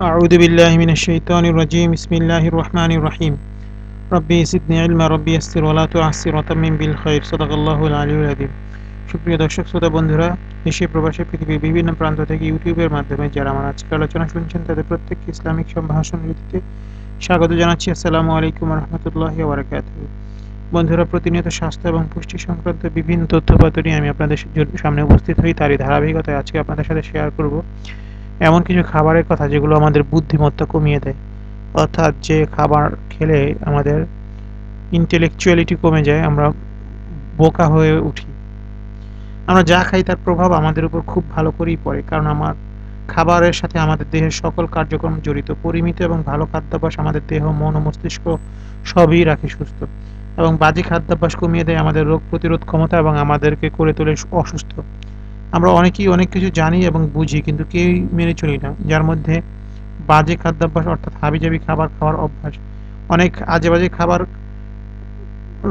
أعوذ بالله من الشيطان الرجيم بسم الله الرحمن الرحيم ربي زدني علما ربي يسر ولا تعسر وتمم بالخير صدق الله العلي العظيم সুপ্রিয় দর্শক শ্রোতা বন্ধুরা দেশে প্রবাসী পৃথিবীর বিভিন্ন প্রান্ত থেকে ইউটিউবের মাধ্যমে যারা আমার আজকের আলোচনা শুনছেন তাদের প্রত্যেককে ইসলামিক সম্ভাষণ রীতিতে স্বাগত জানাচ্ছি আসসালামু আলাইকুম রহমতুল্লাহ বারাকাত বন্ধুরা প্রতিনিয়ত স্বাস্থ্য এবং পুষ্টি সংক্রান্ত বিভিন্ন তথ্যপত্র নিয়ে আমি আপনাদের জন্য সামনে উপস্থিত হই তারই ধারাবাহিকতায় আজকে আপনাদের সাথে শেয়ার করব এমন কিছু খাবারের কথা যেগুলো আমাদের বুদ্ধিমত্তা কমিয়ে দেয়। অর্থাৎ যে খাবার খেলে আমাদের ইন্টেলেকচুয়ালিটি কমে যায়, আমরা বোকা হয়ে উঠি। আমরা যা খাই তার প্রভাব আমাদের উপর খুব ভালো করেই পড়ে, কারণ আমার খাবারের সাথে আমাদের দেহের সকল কার্যক্রম জড়িত। পরিমিত এবং ভালো খাদ্যাভ্যাস আমাদের দেহ, মন ও মস্তিষ্ক সবই রাখে সুস্থ। এবং বাজে খাদ্যাভ্যাস কমিয়ে দেয় আমাদের রোগ প্রতিরোধ ক্ষমতা এবং আমাদেরকে করে তোলে অসুস্থ। আমরা অনেকেই অনেক কিছু জানি এবং বুঝি, কিন্তু কেউই মেনে চলি না, যার মধ্যে বাজে খাদ্যাভ্যাস অর্থাৎ হাবিজাবি খাবার খাওয়ার অভ্যাস। অনেক আজে বাজে খাবার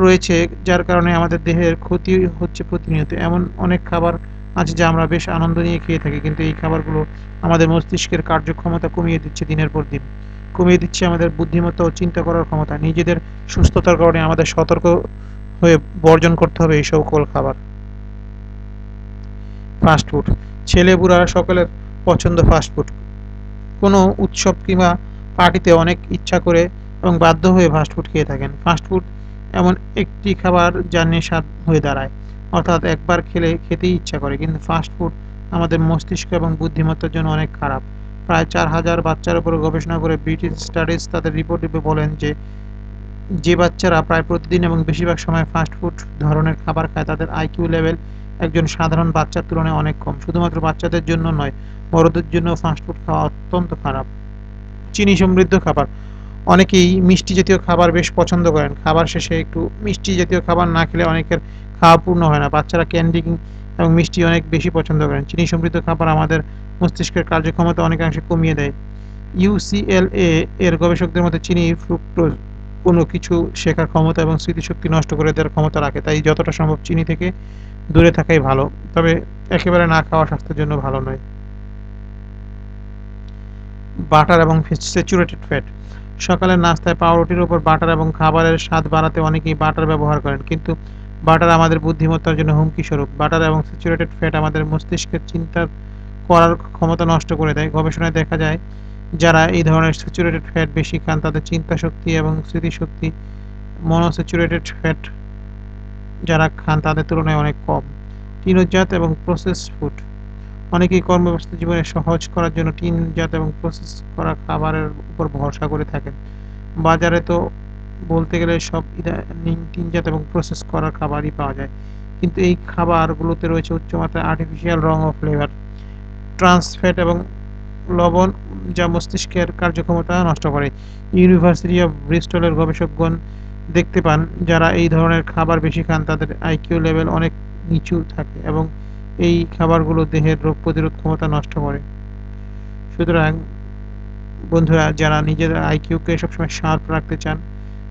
রয়েছে, যার কারণে আমাদের দেহের ক্ষতি হচ্ছে প্রতিনিয়ত। এমন অনেক খাবার আছে যা আমরা বেশ আনন্দ নিয়ে খেয়ে থাকি, কিন্তু এই খাবারগুলো আমাদের মস্তিষ্কের কার্যক্ষমতা কমিয়ে দিচ্ছে দিনের পর দিন। কমিয়ে দিচ্ছে আমাদের বুদ্ধিমত্তা ও চিন্তা করার ক্ষমতা। নিজেদের সুস্থতার কারণে আমাদের সতর্ক হয়ে বর্জন করতে হবে এই সকল খাবার। ফাস্টফুড। ছেলে বুড়া সকলের পছন্দ ফাস্টফুড। কোনো উৎসব কিংবা পার্টিতে অনেক ইচ্ছা করে এবং বাধ্য হয়ে ফাস্টফুড খেয়ে থাকেন। ফাস্টফুড এমন একটি খাবার যা নেশাদ হয়ে দাঁড়ায়। অর্থাৎ একবার খেলে খেতেই ইচ্ছা করে, কিন্তু ফাস্টফুড আমাদের মস্তিষ্ক এবং বুদ্ধিমত্তার জন্য অনেক খারাপ। প্রায় চার হাজার বাচ্চার উপর গবেষণা করে ব্রিটিশ স্টাডিজ তাদের রিপোর্টে বলেন যে যে বাচ্চারা প্রায় প্রতিদিন এবং বেশিরভাগ সময় ফাস্টফুড ধরনের খাবার খায়, তাদের আইকিউ লেভেল একজন সাধারণ বাচ্চার তুলনায় অনেক কম। শুধুমাত্র বাচ্চাদের জন্য নয়, বড়দের জন্য ফাস্টফুড খাওয়া অত্যন্ত খারাপ। চিনি সমৃদ্ধ খাবার। অনেকেই মিষ্টি জাতীয় খাবার বেশ পছন্দ করেন। খাবার শেষে একটু মিষ্টি জাতীয় খাবার না খেলে অনেকের খাওয়া পূর্ণ হয় না। বাচ্চারা ক্যান্ডি এবং মিষ্টি অনেক বেশি পছন্দ করেন। চিনি সমৃদ্ধ খাবার আমাদের মস্তিষ্কের কার্যক্ষমতা অনেকাংশে কমিয়ে দেয়। ইউসিএলএ এর গবেষকদের মধ্যে চিনি ফ্রুক্টোজ কোনো কিছু শেখার ক্ষমতা এবং স্মৃতিশক্তি নষ্ট করে দেওয়ার ক্ষমতা রাখে। তাই যতটা সম্ভব চিনি থেকে দূরে থাকাই ভালো, তবে একেবারে না খাওয়া স্বাস্থ্যের জন্য ভালো নয়। বাটার এবং স্যাচুরেটেড ফ্যাট। সকালের নাস্তায় পাউরুটির উপর বাটার এবং খাবারের স্বাদ বাড়াতে অনেকেই বাটার ব্যবহার করেন, কিন্তু বাটার আমাদের বুদ্ধিমত্তার জন্য হুমকি স্বরূপ। বাটার এবং স্যাচুরেটেড ফ্যাট আমাদের মস্তিষ্কের চিন্তা করার ক্ষমতা নষ্ট করে দেয়। গবেষণায় দেখা যায়, যারা এই ধরনের স্যাচুরেটেড ফ্যাট বেশি খান, তাদের চিন্তা শক্তি এবং স্মৃতিশক্তি, মনোস্যাচুরেটেড ফ্যাট যারা খান তাদের তুলনায় অনেক কম। টিনজাত এবং প্রসেস ফুড অনেকেই কর্মব্যস্ত জীবনে সহজ করার জন্য টিনজাত এবং প্রসেস করা খাবারের উপর ভরসা করে থাকেন। বাজারে তো বলতে গেলে সব ইদানিং টিনজাত এবং প্রসেস করা খাবারই পাওয়া যায়। কিন্তু এই খাবারগুলোতে রয়েছে উচ্চমাত্রায় আর্টিফিশিয়াল রং ও ফ্লেভার ট্রান্সফ্যাট এবং লবণ যা মস্তিষ্কের কার্যক্ষমতা নষ্ট করে। ইউনিভার্সিটি অফ ব্রিস্টলের গবেষকগণ দেখতে পান, যারা এই ধরনের খাবার বেশি খান, তাদের আইকিউ লেভেল অনেক নিচু থাকে এবং এই খাবারগুলো দেহের রোগ প্রতিরোধ ক্ষমতা নষ্ট করে। সুতরাং, বন্ধুরা, যারা নিজেদের আইকিউকে সবসময় শার্প রাখতে চান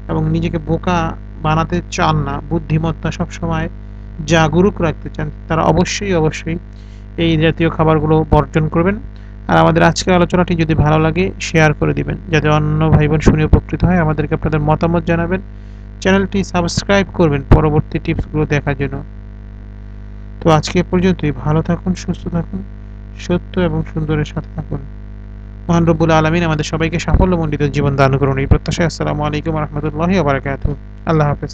এবং নিজেকে বোকা বানাতে চান না, বুদ্ধিমত্তা সবসময় জাগরুক রাখতে চান, তারা অবশ্যই অবশ্যই এই জাতীয় খাবারগুলো বর্জন করবেন। আর আমাদের আজকের আলোচনাটি যদি ভালো লাগে শেয়ার করে দিবেন, যাতে অন্য ভাই বোন শুনে উপকৃত হয়। আমাদেরকে আপনাদের মতামত জানাবেন। চ্যানেলটি সাবস্ক্রাইব করবেন পরবর্তী টিপসগুলো দেখার জন্য। তো আজকে পর্যন্তই। ভালো থাকুন, সুস্থ থাকুন, সত্য এবং সুন্দরের সাথে থাকুন। মহান রব্বুল আলমিন আমাদের সবাইকে সাফল্যমণ্ডিত জীবন দান করুন। এই প্রত্যাশায় আসসালামু আলাইকুম রহমতুল্লাহ আবরকাত আল্লাহ হাফেজ।